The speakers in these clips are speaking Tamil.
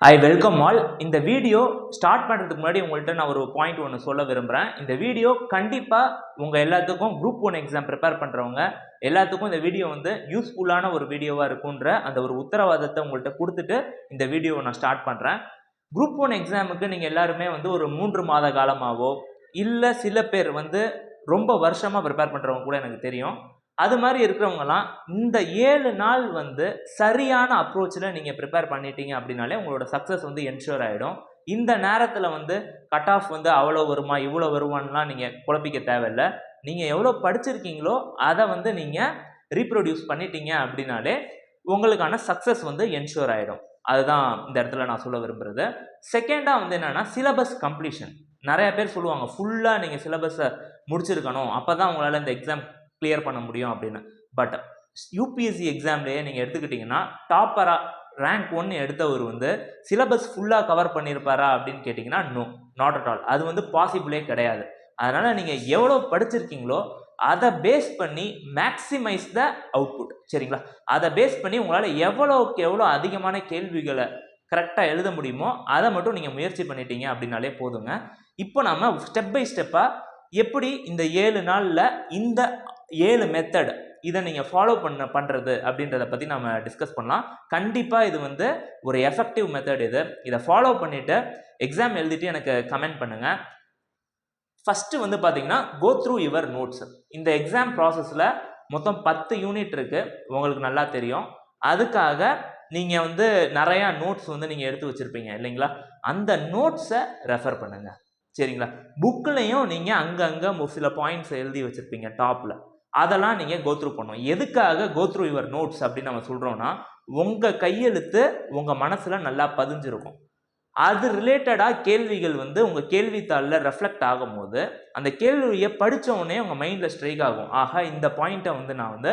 ஐ வெல்கம் ஆல் இந்த வீடியோ ஸ்டார்ட் பண்ணுறதுக்கு முன்னாடி உங்கள்கிட்ட நான் ஒரு பாயிண்ட் ஒன்று சொல்ல விரும்புகிறேன் இந்த வீடியோ கண்டிப்பாக உங்கள் எல்லாத்துக்கும் குரூப் ஒன் எக்ஸாம் ப்ரிப்பேர் பண்ணுறவங்க எல்லாத்துக்கும் இந்த வீடியோ வந்து யூஸ்ஃபுல்லான ஒரு வீடியோவாக இருக்குன்ற அந்த ஒரு உத்தரவாதத்தை உங்கள்கிட்ட கொடுத்துட்டு இந்த வீடியோவை நான் ஸ்டார்ட் பண்ணுறேன் குரூப் ஒன் எக்ஸாமுக்கு நீங்கள் எல்லாருமே வந்து ஒரு மூன்று மாத காலமாகவோ இல்லை சில பேர் வந்து ரொம்ப வருஷமாக ப்ரிப்பேர் பண்ணுறவங்க கூட எனக்கு தெரியும். அது மாதிரி இருக்கிறவங்கலாம் இந்த ஏழு நாள் வந்து சரியான அப்ரோச்சில் நீங்கள் ப்ரிப்பேர் பண்ணிட்டீங்க அப்படின்னாலே உங்களோட சக்ஸஸ் வந்து என்ஷூர் ஆகிடும் இந்த நேரத்தில் வந்து கட் ஆஃப் வந்து அவ்வளோ வருமா இவ்வளோ வருமானலாம் நீங்கள் குழப்பிக்க தேவையில்லை. நீங்கள் எவ்வளோ படிச்சிருக்கீங்களோ அதை வந்து நீங்கள் ரீப்ரொடியூஸ் பண்ணிட்டீங்க அப்படின்னாலே உங்களுக்கான சக்ஸஸ் வந்து என்ஷூர் ஆகிடும் அதுதான் இந்த இடத்துல நான் சொல்ல விரும்புகிறது செகண்டாக வந்து என்னென்னா சிலபஸ் கம்ப்ளீஷன் நிறைய பேர் சொல்லுவாங்க ஃபுல்லாக நீங்கள் சிலபஸை முடிச்சிருக்கணும். அப்போ தான் உங்களால் இந்த எக்ஸாம் கிளியர் பண்ண முடியும் அப்படின்னு. பட் யூபிஎஸ்சி எக்ஸாம்லேயே நீங்கள் எடுத்துக்கிட்டிங்கன்னா டாப்பராக ரேங்க் ஒன்று எடுத்தவர் வந்து சிலபஸ் ஃபுல்லாக கவர் பண்ணியிருப்பாரா அப்படின்னு கேட்டிங்கன்னா நோ நாட் அட் ஆல் அது வந்து பாசிபிளே கிடையாது. அதனால் நீங்கள் எவ்வளோ படிச்சிருக்கீங்களோ அதை பேஸ் பண்ணி மேக்ஸிமைஸ் த அவுட்புட் சரிங்களா? அதை பேஸ் பண்ணி உங்களால் எவ்வளோக்கு எவ்வளோ அதிகமான கேள்விகளை கரெக்டாக எழுத முடியுமோ அதை மட்டும் நீங்கள் முயற்சி பண்ணிட்டீங்க அப்படின்னாலே போதுங்க. இப்போ நம்ம ஸ்டெப் பை ஸ்டெப்பாக எப்படி இந்த ஏழு நாளில் இந்த ஏழு மெத்தட் இதை நீங்கள் ஃபாலோ பண்ண பண்ணுறது அப்படின்றத பற்றி நம்ம டிஸ்கஸ் பண்ணலாம். கண்டிப்பாக இது வந்து ஒரு எஃபெக்டிவ் மெத்தட் இது. இதை ஃபாலோ பண்ணிவிட்டு எக்ஸாம் எழுதிட்டு எனக்கு கமெண்ட் பண்ணுங்கள் ஃபஸ்ட்டு வந்து பார்த்தீங்கன்னா கோ த்ரூ யுவர் நோட்ஸ் இந்த எக்ஸாம் ப்ராசஸில் மொத்தம் பத்து யூனிட் இருக்குது உங்களுக்கு நல்லா தெரியும். அதுக்காக நீங்கள் வந்து நிறையா நோட்ஸ் வந்து நீங்கள் எடுத்து வச்சுருப்பீங்க இல்லைங்களா? அந்த நோட்ஸை ரெஃபர் பண்ணுங்கள் சரிங்களா? புக்லேயும் நீங்கள் அங்கங்கே சில பாயிண்ட்ஸ் எழுதி வச்சுருப்பீங்க டாப்பில் அதெல்லாம் நீங்கள் கோத்ரூ பண்ணணும். எதுக்காக கோத்ரூ யுவர் நோட்ஸ் அப்படின்னு நம்ம சொல்கிறோன்னா உங்கள் கையெழுத்து உங்கள் மனசில் நல்லா பதிஞ்சிருக்கும். அது ரிலேட்டடாக கேள்விகள் வந்து உங்கள் கேள்வித்தாளில் ரெஃப்ளெக்ட் ஆகும்போது அந்த கேள்வியை படித்தவுடனே உங்கள் மைண்டில் ஸ்ட்ரைக் ஆகும். ஆக இந்த பாயிண்ட்டை வந்து நான் வந்து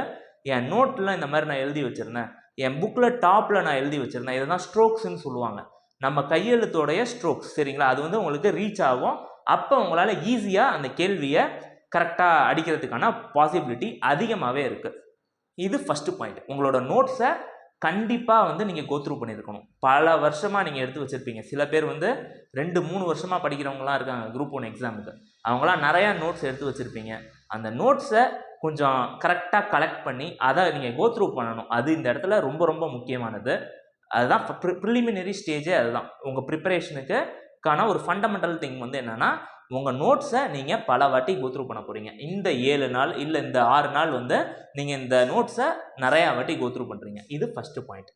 என் நோட்டில் இந்த மாதிரி நான் எழுதி வச்சுருந்தேன். என் புக்கில் டாப்பில் நான் எழுதி வச்சுருந்தேன். இதை தான் ஸ்ட்ரோக்ஸ்ன்னு சொல்லுவாங்க. நம்ம கையெழுத்தோடைய ஸ்ட்ரோக்ஸ் சரிங்களா? அது வந்து உங்களுக்கு ரீச் ஆகும். அப்போ உங்களால் ஈஸியாக அந்த கேள்வியை கரெக்டாக அடிக்கிறதுக்கான பாசிபிலிட்டி அதிகமாகவே இருக்குது இது ஃபஸ்ட்டு பாயிண்ட் உங்களோட நோட்ஸை கண்டிப்பாக வந்து நீங்கள் கோத்ரூ பண்ணியிருக்கணும். பல வருஷமாக நீங்கள் எடுத்து வச்சுருப்பீங்க. சில பேர் வந்து ரெண்டு மூணு வருஷமாக படிக்கிறவங்களாம் இருக்காங்க குரூப் ஒன் எக்ஸாமுக்கு அவங்களாம் நிறையா நோட்ஸ் எடுத்து வச்சுருப்பீங்க. அந்த நோட்ஸை கொஞ்சம் கரெக்டாக கலெக்ட் பண்ணி அதை நீங்கள் கோத்ரூ பண்ணணும். அது இந்த இடத்துல ரொம்ப ரொம்ப முக்கியமானது. அதுதான் ப்ரிலிமினரி ஸ்டேஜே அதுதான். உங்கள் ப்ரிப்பரேஷனுக்கு கான ஒரு ஃபண்டமெண்டல் திங் வந்து என்னென்னா உங்கள் நோட்ஸை நீங்கள் பல வாட்டி கோத்ரூ பண்ண போகிறீங்க இந்த ஏழு நாள் இல்லை இந்த ஆறு நாள் வந்து நீங்கள் இந்த நோட்ஸை நிறையா வாட்டி கோத்ரூ பண்ணுறீங்க இது ஃபஸ்ட்டு பாயிண்ட்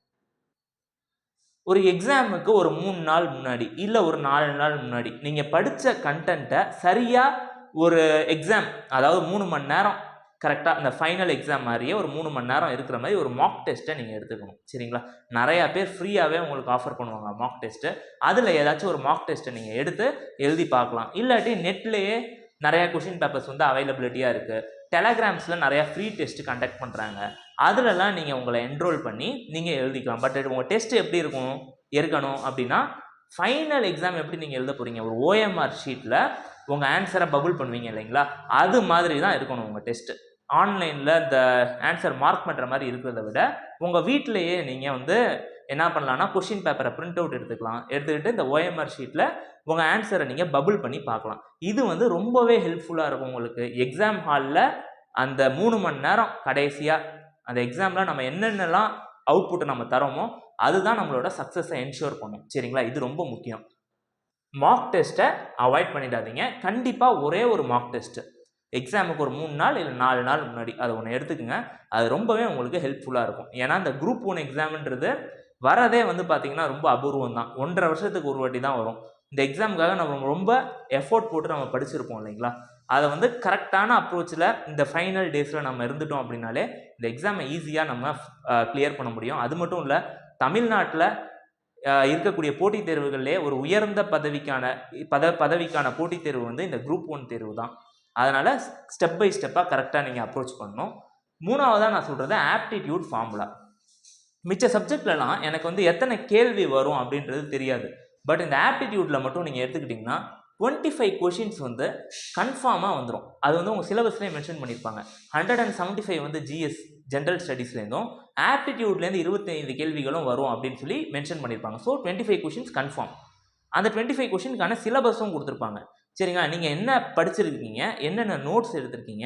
ஒரு எக்ஸாமுக்கு ஒரு மூணு நாள் முன்னாடி இல்லை ஒரு நாலு நாள் முன்னாடி நீங்கள் படித்த கண்டென்ட்டை சரியாக ஒரு எக்ஸாம் அதாவது மூணு மணி நேரம் கரெக்டாக இந்த ஃபைனல் எக்ஸாம் மாதிரியே ஒரு மூணு மணி நேரம் இருக்கிற மாதிரி ஒரு மாக் டெஸ்ட்டை நீங்கள் எடுத்துக்கணும். சரிங்களா? நிறையா பேர் ஃப்ரீயாகவே உங்களுக்கு ஆஃபர் பண்ணுவாங்க மாக் டெஸ்ட்டு அதில் ஏதாச்சும் ஒரு மாக் டெஸ்ட்டை நீங்கள் எடுத்து எழுதி பார்க்கலாம். இல்லாட்டி நெட்லேயே நிறையா கொஷின் பேப்பர்ஸ் வந்து அவைலபிலிட்டியாக இருக்குது டெலகிராம்ஸில் நிறையா ஃப்ரீ டெஸ்ட் கண்டக்ட் பண்ணுறாங்க அதிலலாம் நீங்கள் உங்களை என்ரோல் பண்ணி நீங்கள் எழுதிக்கலாம். பட் உங்கள் டெஸ்ட் எப்படி இருக்கும்? இருக்கணும் அப்படின்னா ஃபைனல் எக்ஸாம் எப்படி நீங்கள் எழுத போகிறீங்க ஒரு ஓஎம்ஆர் ஷீட்டில் உங்கள் ஆன்சரை பபுள் பண்ணுவீங்க இல்லைங்களா? அது மாதிரி தான் இருக்கணும் உங்கள் டெஸ்ட்டு ஆன்லைனில் இந்த ஆன்சர் மார்க் பண்ணுற மாதிரி இருக்கிறத விட உங்கள் வீட்டிலையே நீங்கள் வந்து என்ன பண்ணலான்னா கொஷின் பேப்பரை பிரிண்ட் அவுட் எடுத்துக்கலாம். எடுத்துக்கிட்டு இந்த ஓஎம்ஆர் ஷீட்டில் உங்கள் ஆன்சரை நீங்கள் பபுள் பண்ணி பார்க்கலாம். இது வந்து ரொம்பவே ஹெல்ப்ஃபுல்லாக இருக்கும் உங்களுக்கு. எக்ஸாம் ஹாலில் அந்த மூணு மணி நேரம் கடைசியாக அந்த எக்ஸாமில் நம்ம என்னென்னலாம் அவுட்புட்டை நம்ம தரோமோ அதுதான் நம்மளோட சக்ஸஸை என்ஷூர் பண்ணும். சரிங்களா? இது ரொம்ப முக்கியம். மார்க் டெஸ்ட்டை அவாய்ட் பண்ணிடாதீங்க. கண்டிப்பாக ஒரே ஒரு மார்க் டெஸ்ட்டு எக்ஸாமுக்கு ஒரு மூணு நாள் இல்லை நாலு நாள் முன்னாடி. அதை ஒன்று எடுத்துக்கோங்க. அது ரொம்பவே உங்களுக்கு ஹெல்ப்ஃபுல்லாக இருக்கும். ஏன்னா அந்த குரூப் ஒன் எக்ஸாம்ன்றது வரதே வந்து பார்த்திங்கன்னா ரொம்ப அபூர்வம் தான். ஒன்றரை வருஷத்துக்கு ஒரு வாட்டி தான் வரும். இந்த எக்ஸாமுக்காக நம்ம ரொம்ப எஃபோர்ட் போட்டு நம்ம படிச்சிருப்போம் இல்லைங்களா? அதை வந்து கரெக்டான அப்ரோச்சில் இந்த ஃபைனல் டேஸில் நம்ம இருந்துட்டோம் அப்படின்னாலே இந்த எக்ஸாமை ஈஸியாக நம்ம கிளியர் பண்ண முடியும். அது மட்டும் இல்லை தமிழ்நாட்டில் இருக்கக்கூடிய போட்டித் தேர்வுகள்லேயே ஒரு உயர்ந்த பதவிக்கான பத பதவிக்கான போட்டித் தேர்வு வந்து இந்த குரூப் ஒன் தேர்வு தான். அதனால் ஸ்டெப் பை ஸ்டெப்பாக கரெக்டாக நீங்கள் அப்ரோச் பண்ணணும். மூணாவதாக நான் சொல்கிறது ஆப்டிடியூட் ஃபார்முலா மிச்ச சப்ஜெக்ட்லலாம் எனக்கு வந்து எத்தனை கேள்வி வரும் அப்படின்றது தெரியாது. பட் இந்த ஆப்டிடியூட்டில் மட்டும் நீங்கள் எடுத்துக்கிட்டிங்கன்னா டுவெண்ட்டி ஃபைவ் கொஷின்ஸ் வந்து கன்ஃபார்மாக வந்துடும் அது வந்து உங்கள் சிலபஸ்லேயே மென்ஷன் பண்ணியிருப்பாங்க ஹண்ட்ரட் அண்ட் செவன்ட்டி ஃபைவ் வந்து ஜிஎஸ் ஜென்ரல் ஸ்டடீஸ்லேருந்தும் ஆப்டிடியூட்லேருந்து இருபத்தைந்து கேள்விகளும் வரும் அப்படின்னு சொல்லி மென்ஷன் பண்ணியிருப்பாங்க so twenty five questions confirm அந்த டுவெண்ட்டி ஃபைவ் கொஷினுக்கான சிலபஸும் கொடுத்துருப்பாங்க. சரிங்களா? நீங்கள் என்ன படிச்சிருக்கீங்க? என்னென்ன நோட்ஸ் எடுத்திருக்கீங்க?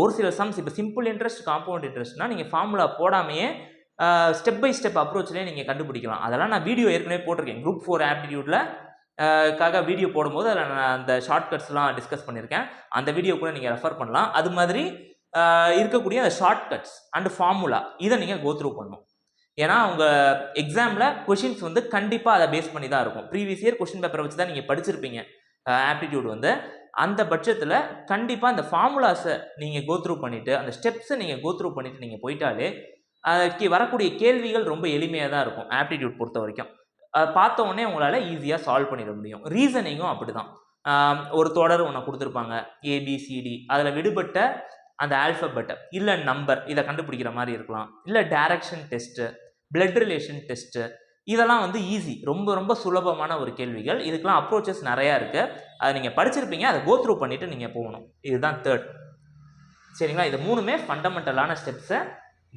ஒரு சில சம்ஸ் இப்போ சிம்பிள் இன்ட்ரெஸ்ட் காம்பவுண்ட் இன்ட்ரெஸ்ட்னா நீங்கள் ஃபார்முலா போடாமையே ஸ்டெப் பை ஸ்டெப் அப்ரோச்லேயே நீங்கள் கண்டுபிடிக்கலாம். அதெல்லாம் நான் வீடியோ ஏற்கனவே போட்டிருக்கேன். குரூப் ஃபோர் ஆப்டிடியூட்டில் காக வீடியோ போடும்போது அதில் நான் அந்த ஷார்ட்கட்ஸ்லாம் டிஸ்கஸ் பண்ணியிருக்கேன் அந்த வீடியோ கூட நீங்கள் ரெஃபர் பண்ணலாம். அது மாதிரி இருக்கக்கூடிய அந்த ஷார்ட்கட்ஸ் அண்ட் ஃபார்முலா இதை நீங்கள் கோத்ரூ பண்ணணும். ஏன்னா உங்கள் எக்ஸாமில் கொஷின்ஸ் வந்து கண்டிப்பாக அதை பேஸ் பண்ணி தான் இருக்கும். ப்ரீவியஸ் இயர் கொஷின் பேப்பரை வச்சு தான் நீங்கள் படிச்சிருப்பீங்க. ஆப்டிடியூட் வந்து. அந்த பட்சத்தில் கண்டிப்பாக அந்த ஃபார்முலாஸை நீங்கள் கோத்ரூ பண்ணிவிட்டு அந்த ஸ்டெப்ஸை நீங்கள் கோத்ரூ பண்ணிவிட்டு நீங்கள் போயிட்டாலே அதுக்கு வரக்கூடிய கேள்விகள் ரொம்ப எளிமையாக தான் இருக்கும் ஆப்டிடியூட் பொறுத்த வரைக்கும். அதை பார்த்த உடனே உங்களால் ஈஸியாக சால்வ் பண்ணிட முடியும். ரீசனிங்கும் அப்படி தான் ஒரு தொடர் ஒன்று கொடுத்துருப்பாங்க ஏபிசிடி அதில் விடுபட்ட அந்த ஆல்ஃபபெட்டை இல்லை நம்பர் இதை கண்டுபிடிக்கிற மாதிரி இருக்கலாம். இல்லை direction test blood relation test இதெல்லாம் வந்து ஈஸி ரொம்ப ரொம்ப சுலபமான ஒரு கேள்விகள். இதுக்கெலாம் அப்ரோச்சஸ் நிறையா இருக்குது அதை நீங்கள் படிச்சிருப்பீங்க அதை கோத்ரூ பண்ணிவிட்டு நீங்கள் போகணும். இதுதான் தேர்ட் சரிங்களா? இது மூணுமே ஃபண்டமெண்டலான ஸ்டெப்ஸை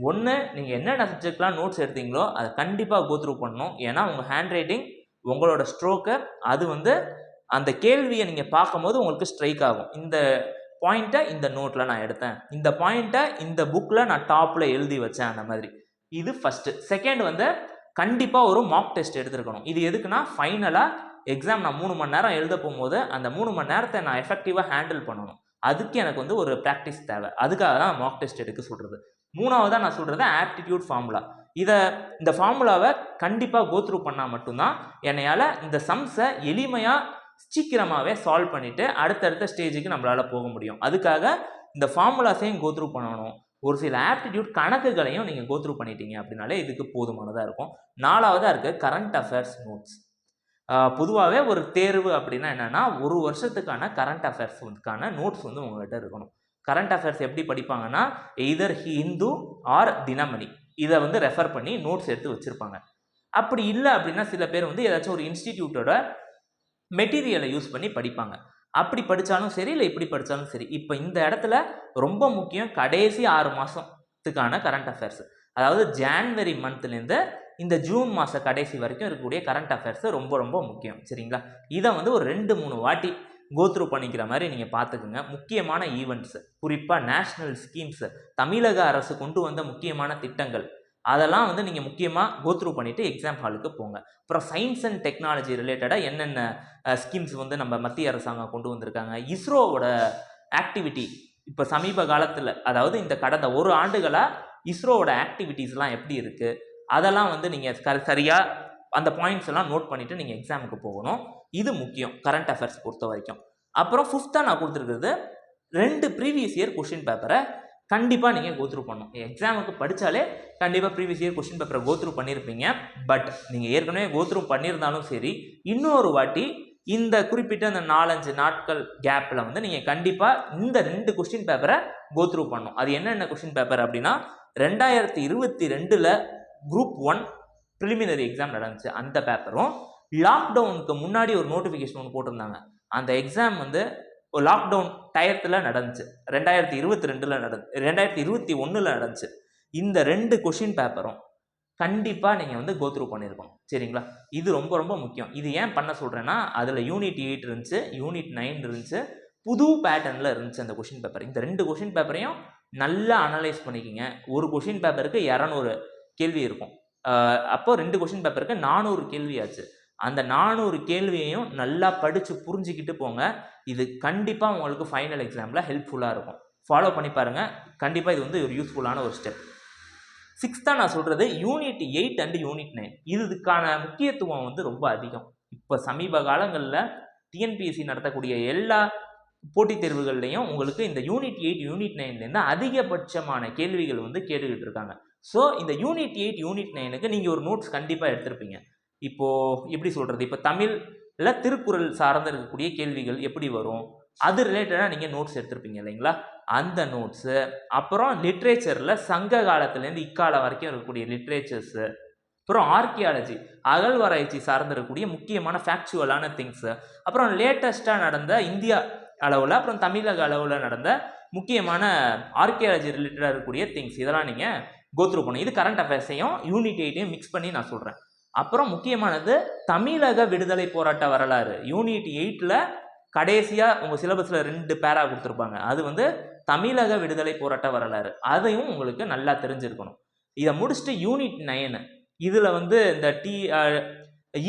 ஒன்று நீங்கள் என்னென்ன சப்ஜெக்ட்லாம் நோட்ஸ் எடுத்தீங்களோ அதை கண்டிப்பாக கோத்ரூ பண்ணணும். ஏன்னா உங்கள் ஹேண்ட் ரைட்டிங் உங்களோட ஸ்ட்ரோக்கை அது வந்து அந்த கேள்வியை நீங்கள் பார்க்கும்போது உங்களுக்கு ஸ்ட்ரைக் ஆகும். இந்த பாயிண்ட்டை இந்த நோட்டில் நான் எடுத்தேன். இந்த பாயிண்ட்டை இந்த புக்கில் நான் டாப்பில் எழுதி வச்சேன் அந்த மாதிரி. இது ஃபஸ்ட்டு செகண்ட் வந்து கண்டிப்பாக ஒரு மாக் டெஸ்ட் எடுத்துருக்கணும். இது எதுக்குன்னா ஃபைனலாக எக்ஸாம் நான் மூணு மணி நேரம் எழுத போகும்போது அந்த மூணு மணி நேரத்தை நான் எஃபெக்டிவாக ஹேண்டில் பண்ணணும். அதுக்கு எனக்கு வந்து ஒரு ப்ராக்டிஸ் தேவை. அதுக்காக தான் மாக் டெஸ்ட் எடுக்க சொல்கிறது மூணாவதாக நான் சொல்கிறது ஆப்டிடியூட் ஃபார்முலா இதை இந்த ஃபார்முலாவை கண்டிப்பாக கோத்ரூ பண்ணால் மட்டும்தான் என்னையால் இந்த சம்ஸை எளிமையாக சீக்கிரமாகவே சால்வ் பண்ணிவிட்டு அடுத்தடுத்த ஸ்டேஜுக்கு நம்மளால் போக முடியும். அதுக்காக இந்த ஃபார்முலாஸையும் கோத்ரூ பண்ணணும். ஒரு சில ஆப்டிடியூட் கணக்குகளையும் நீங்கள் கோத்ரூ பண்ணிட்டீங்க அப்படின்னாலே இதுக்கு போதுமானதாக இருக்கும். நாலாவதாக இருக்குது கரண்ட் அஃபேர்ஸ் நோட்ஸ் பொதுவாகவே ஒரு தேர்வு அப்படின்னா என்னென்னா ஒரு வருஷத்துக்கான கரண்ட் அஃபேர்ஸ்க்கான நோட்ஸ் வந்து உங்கள்கிட்ட இருக்கணும். கரண்ட் அஃபேர்ஸ் எப்படி படிப்பாங்கன்னா எய்தர் ஹிந்து ஆர் தினமணி இதை வந்து ரெஃபர் பண்ணி நோட்ஸ் எடுத்து வச்சுருப்பாங்க. அப்படி இல்லை அப்படின்னா சில பேர் வந்து ஏதாச்சும் ஒரு இன்ஸ்டிடியூட்டோட மெட்டீரியலை யூஸ் பண்ணி படிப்பாங்க. அப்படி படித்தாலும் சரி இல்லை இப்படி படித்தாலும் சரி இப்போ இந்த இடத்துல ரொம்ப முக்கியம் கடைசி ஆறு மாதத்துக்கான கரண்ட் அஃபேர்ஸ் அதாவது ஜான்வரி மந்த்லேருந்து இந்த ஜூன் மாத கடைசி வரைக்கும் இருக்கக்கூடிய கரண்ட் அஃபேர்ஸ் ரொம்ப ரொம்ப முக்கியம். சரிங்களா? இதை வந்து ஒரு ரெண்டு மூணு வாட்டி கோத்ரூ பண்ணிக்கிற மாதிரி நீங்கள் பார்த்துக்குங்க. முக்கியமான ஈவெண்ட்ஸு குறிப்பாக நேஷ்னல் ஸ்கீம்ஸு தமிழக அரசு கொண்டு வந்த முக்கியமான திட்டங்கள் அதெல்லாம் வந்து நீங்கள் முக்கியமாக கோத்ரூ பண்ணிவிட்டு எக்ஸாம் ஹாலுக்கு போங்க. அப்புறம் சயின்ஸ் அண்ட் டெக்னாலஜி ரிலேட்டடாக என்னென்ன ஸ்கீம்ஸ் வந்து நம்ம மத்திய அரசாங்கம் கொண்டு வந்திருக்காங்க இஸ்ரோவோட ஆக்டிவிட்டி இப்போ சமீப காலத்தில் அதாவது இந்த கடந்த ஒரு ஆண்டுகளாக இஸ்ரோவோட ஆக்டிவிட்டீஸ்லாம் எப்படி இருக்குது அதெல்லாம் வந்து நீங்கள் சரியாக அந்த பாயிண்ட்ஸ் எல்லாம் நோட் பண்ணிவிட்டு நீங்கள் எக்ஸாமுக்கு போகணும். இது முக்கியம் கரண்ட் அஃபேர்ஸ் பொறுத்த வரைக்கும். அப்புறம் ஃபிஃப்த்தாக நான் கொடுத்துருக்குறது ரெண்டு ப்ரீவியஸ் இயர் கொஷின் பேப்பரை கண்டிப்பாக நீங்கள் கோத்ரூ பண்ணணும். எக்ஸாமுக்கு படித்தாலே கண்டிப்பாக ப்ரீவியஸ் இயர் கொஸ்டின் பேப்பரை கோத்ரூ பண்ணியிருப்பீங்க பட் நீங்கள் ஏற்கனவே கோத்ரூ பண்ணியிருந்தாலும் சரி இன்னொரு வாட்டி இந்த குறிப்பிட்ட அந்த நாலஞ்சு நாட்கள் கேப்பில் வந்து நீங்கள் கண்டிப்பாக இந்த ரெண்டு கொஸ்டின் பேப்பரை கோத்ரூ பண்ணணும். அது என்னென்ன கொஸ்டின் பேப்பர் அப்படின்னா ரெண்டாயிரத்தி இருபத்தி ரெண்டில் குரூப் ஒன் ப்ரிலிமினரி எக்ஸாம் நடந்துச்சு. அந்த பேப்பரும் லாக்டவுனுக்கு முன்னாடி ஒரு நோட்டிஃபிகேஷன் ஒன்று போட்டிருந்தாங்க. அந்த எக்ஸாம் வந்து ஒரு லாக்டவுன் டயத்தில் நடந்துச்சு. ரெண்டாயிரத்தி இருபத்தி ரெண்டில் நடந்து ரெண்டாயிரத்தி இருபத்தி ஒன்றில் நடந்துச்சு. இந்த ரெண்டு கொஷின் பேப்பரும் கண்டிப்பாக நீங்கள் வந்து கோத்ரூ பண்ணியிருக்கணும் சரிங்களா? இது ரொம்ப ரொம்ப முக்கியம். இது ஏன் பண்ண சொல்கிறேன்னா அதில் யூனிட் எயிட் இருந்துச்சு யூனிட் நைன் இருந்துச்சு புது பேட்டர்னில் இருந்துச்சு அந்த கொஷின் பேப்பர் இந்த ரெண்டு கொஷின் பேப்பரையும் நல்லா அனலைஸ் பண்ணிக்கிங்க. ஒரு கொஷின் பேப்பருக்கு இரநூறு கேள்வி இருக்கும். அப்போது அப்போ ரெண்டு கொஷின் பேப்பருக்கு நானூறு கேள்வி ஆச்சு. அந்த நானூறு கேள்வியையும் நல்லா படித்து புரிஞ்சுக்கிட்டு போங்க. இது கண்டிப்பாக உங்களுக்கு ஃபைனல் எக்ஸாமில் ஹெல்ப்ஃபுல்லாக இருக்கும். ஃபாலோ பண்ணி பாருங்கள் கண்டிப்பாக இது வந்து ஒரு யூஸ்ஃபுல்லான ஒரு ஸ்டெப் சிக்ஸ்த்தாக நான் சொல்கிறது unit eight and unit nine இதுக்கான முக்கியத்துவம் வந்து ரொம்ப அதிகம். இப்போ சமீப காலங்களில் டிஎன்பிஎஸ்சி நடத்தக்கூடிய எல்லா போட்டித் தேர்வுகள்லையும் உங்களுக்கு இந்த யூனிட் எயிட் யூனிட் நைன்லேருந்து அதிகபட்சமான கேள்விகள் வந்து கேட்டுக்கிட்டு இருக்காங்க. ஸோ இந்த யூனிட் எயிட் யூனிட் நைனுக்கு நீங்கள் ஒரு நோட்ஸ் கண்டிப்பாக எடுத்திருப்பீங்க. இப்போது எப்படி சொல்கிறது இப்போ தமிழில் திருக்குறள் சார்ந்து இருக்கக்கூடிய கேள்விகள் எப்படி வரும்? அது ரிலேட்டடாக நீங்கள் நோட்ஸ் எடுத்திருப்பீங்க இல்லைங்களா? அந்த நோட்ஸு அப்புறம் லிட்ரேச்சரில் சங்க காலத்துலேருந்து இக்காலம் வரைக்கும் இருக்கக்கூடிய லிட்ரேச்சர்ஸு அப்புறம் ஆர்கியாலஜி அகழ்வாராய்ச்சி சார்ந்து இருக்கக்கூடிய முக்கியமான ஃபேக்சுவலான திங்ஸு அப்புறம் லேட்டஸ்ட்டாக நடந்த இந்தியா அளவில் அப்புறம் தமிழக அளவில் நடந்த முக்கியமான ஆர்கியாலஜி ரிலேட்டடாக இருக்கக்கூடிய திங்ஸ் இதெல்லாம் நீங்கள் கோத்ரூ பண்ணணும். இது கரண்ட் அஃபேர்ஸையும் யூனிட் எயிட்டையும் மிக்ஸ் பண்ணி நான் சொல்கிறேன் அப்புறம் முக்கியமானது தமிழக விடுதலை போராட்ட வரலாறு. யூனிட் எயிட்டில் கடைசியாக உங்கள் சிலபஸில் ரெண்டு பேரா கொடுத்துருப்பாங்க. அது வந்து தமிழக விடுதலை போராட்ட வரலாறு. அதையும் உங்களுக்கு நல்லா தெரிஞ்சிருக்கணும். இதை முடிச்சுட்டு யூனிட் நைனு இதில் வந்து இந்த D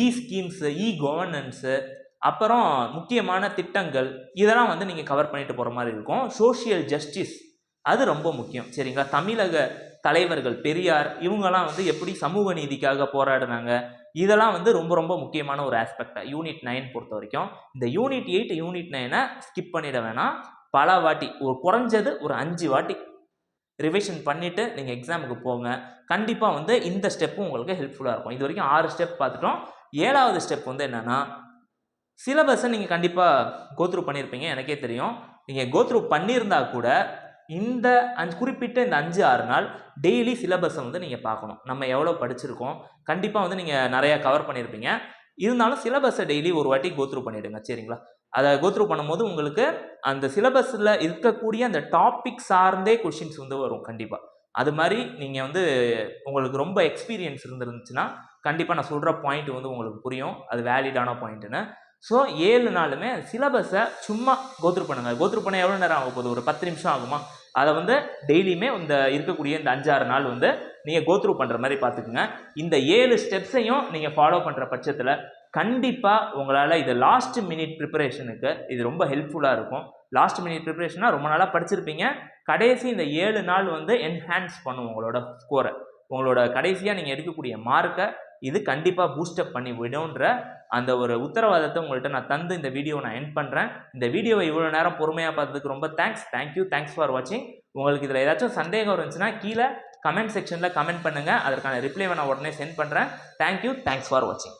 E schemes e governance அப்புறம் முக்கியமான திட்டங்கள் இதெல்லாம் வந்து நீங்கள் கவர் பண்ணிட்டு போகிற மாதிரி இருக்கும். சோஷியல் ஜஸ்டிஸ் அது ரொம்ப முக்கியம். சரிங்களா? தமிழக தலைவர்கள் பெரியார் இவங்கெல்லாம் வந்து எப்படி சமூக நீதிக்காக போராடினாங்க? இதெல்லாம் வந்து ரொம்ப ரொம்ப முக்கியமான ஒரு ஆஸ்பெக்ட் யூனிட் நைன் பொறுத்த வரைக்கும். இந்த யூனிட் எயிட் யூனிட் நைனை ஸ்கிப் பண்ணிட வேணாம். பல வாட்டி ஒரு குறைஞ்சது ஒரு அஞ்சு வாட்டி ரிவிஷன் பண்ணிவிட்டு நீங்கள் எக்ஸாமுக்கு போங்க. கண்டிப்பாக வந்து இந்த ஸ்டெப்பும் உங்களுக்கு ஹெல்ப்ஃபுல்லாக இருக்கும். இது வரைக்கும் ஆறு ஸ்டெப் பார்த்துட்டோம். ஏழாவது ஸ்டெப் வந்து என்னென்னா சிலபஸை நீங்கள் கண்டிப்பாக கோத்ரூ பண்ணியிருப்பீங்க எனக்கே தெரியும். நீங்கள் கோத்ரூ பண்ணியிருந்தா கூட இந்த அஞ்சு குறிப்பிட்ட இந்த அஞ்சு ஆறு நாள் டெய்லி சிலபஸை வந்து நீங்கள் பார்க்கணும். நம்ம எவ்வளோ படிச்சிருக்கோம் கண்டிப்பாக வந்து நீங்கள் நிறையா கவர் பண்ணியிருப்பீங்க இருந்தாலும் சிலபஸை டெய்லி ஒரு வாட்டி கோத்ரூ பண்ணிவிடுங்க சரிங்களா? அதை கோத்ரூ பண்ணும்போது உங்களுக்கு அந்த சிலபஸில் இருக்கக்கூடிய அந்த டாபிக் சார்ந்தே கொஷின்ஸ் வந்து வரும் கண்டிப்பாக அது மாதிரி நீங்கள் வந்து உங்களுக்கு ரொம்ப எக்ஸ்பீரியன்ஸ் இருந்துருந்துச்சுன்னா கண்டிப்பாக நான் சொல்கிற பாயிண்ட் வந்து உங்களுக்கு புரியும். அது வேலிடான பாயிண்ட்டுன்னு ஸோ ஏழு நாளுமே சிலபஸை சும்மா கோத்ரூ பண்ணுங்கள் கோத்ரூ பண்ண எவ்வளோ நேரம் ஆக போகுது? ஒரு பத்து நிமிஷம் ஆகுமா? அதை வந்து டெய்லியுமே இந்த இருக்கக்கூடிய இந்த அஞ்சாறு நாள் வந்து நீங்கள் கோத்ரூ பண்ணுற மாதிரி பார்த்துக்குங்க. இந்த ஏழு ஸ்டெப்ஸையும் நீங்கள் ஃபாலோ பண்ணுற பட்சத்தில் கண்டிப்பாக உங்களால் இது லாஸ்ட் மினிட் ப்ரிப்பரேஷனுக்கு இது ரொம்ப ஹெல்ப்ஃபுல்லாக இருக்கும். லாஸ்ட் மினிட் ப்ரிப்பரேஷனாக ரொம்ப நாளாக படிச்சிருப்பீங்க. கடைசி இந்த ஏழு நாள் வந்து என்ஹான்ஸ் பண்ணும் உங்களோட ஸ்கோரை உங்களோட கடைசியாக நீங்கள் எடுக்கக்கூடிய மார்க்கை இது கண்டிப்பாக பூஸ்டப் பண்ணி விடும்ன்ற அந்த ஒரு உத்தரவாதத்தை உங்கள்கிட்ட நான் தந்து இந்த வீடியோவை நான் என் பண்ணுறேன் இந்த வீடியோவை இவ்வளோ நேரம் பொறுமையாக பார்த்ததுக்கு ரொம்ப தேங்க்ஸ் தேங்க்யூ தேங்க்ஸ் ஃபார் வாட்சிங் உங்களுக்கு இதில் ஏதாச்சும் சந்தேகம் இருந்துச்சுன்னா கீழே கமெண்ட் செக்ஷனில் கமெண்ட் பண்ணுங்கள் அதற்கான ரிப்ளை நான் உடனே சென்ட் பண்ணுறேன் தேங்க்யூ தேங்க்ஸ் ஃபார் வாட்சிங்